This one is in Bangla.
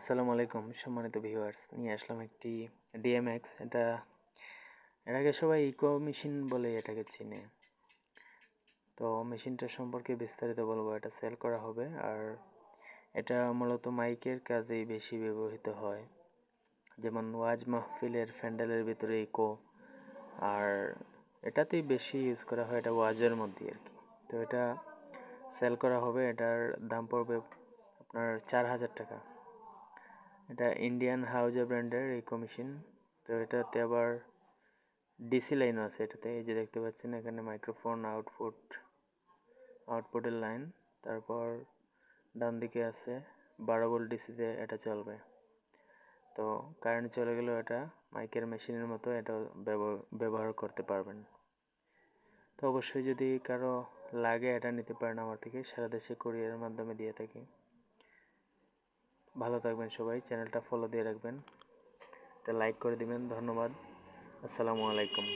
আসসালামু আলাইকুম, সম্মানিত ভিউয়ার্স নিয়ে আসলাম একটি ডিএমএক্স এটা, এটাকে সবাই ইকো মেশিন বলে এটাকে চিনে। তো মেশিনটা সম্পর্কে বিস্তারিত বলব, এটা সেল করা হবে, আর এটা মূলত মাইকের কাজেই বেশি ব্যবহৃত হয়। যেমন ওয়াজ মাহফিলের ফ্যান্ডেলের ভিতরে ইকো আর এটাতেই বেশি ইউজ করা হয়, এটা ওয়াজের মধ্যে আর কি। তো এটা সেল করা হবে, এটার দাম পড়বে আপনার চার হাজার টাকা। এটা ইন্ডিয়ান হাউজা ব্র্যান্ডের এই কমিশন তো এটাতে আবার ডিসি লাইনও আছে এটাতে। এই যে দেখতে পাচ্ছেন, এখানে মাইক্রোফোন আউটপুট আউটপুটের লাইন তারপর ডান দিকে আছে, বারো ভোল্ট ডিসিতে এটা চলবে। তো কারেন্ট চলে গেলেও এটা মাইকের মেশিনের মতো এটা ব্যবহার করতে পারবেন। তো অবশ্যই যদি কারও লাগে এটা নিতে পারেন আমার থেকে, সারা দেশে কোরিয়ারের মাধ্যমে দিয়ে থাকি। ভালো থাকবেন সবাই চ্যানেলটা ফলো দিয়ে রাখবেন। এটা লাইক করে দিবেন ধন্যবাদ। আসসালামু আলাইকুম।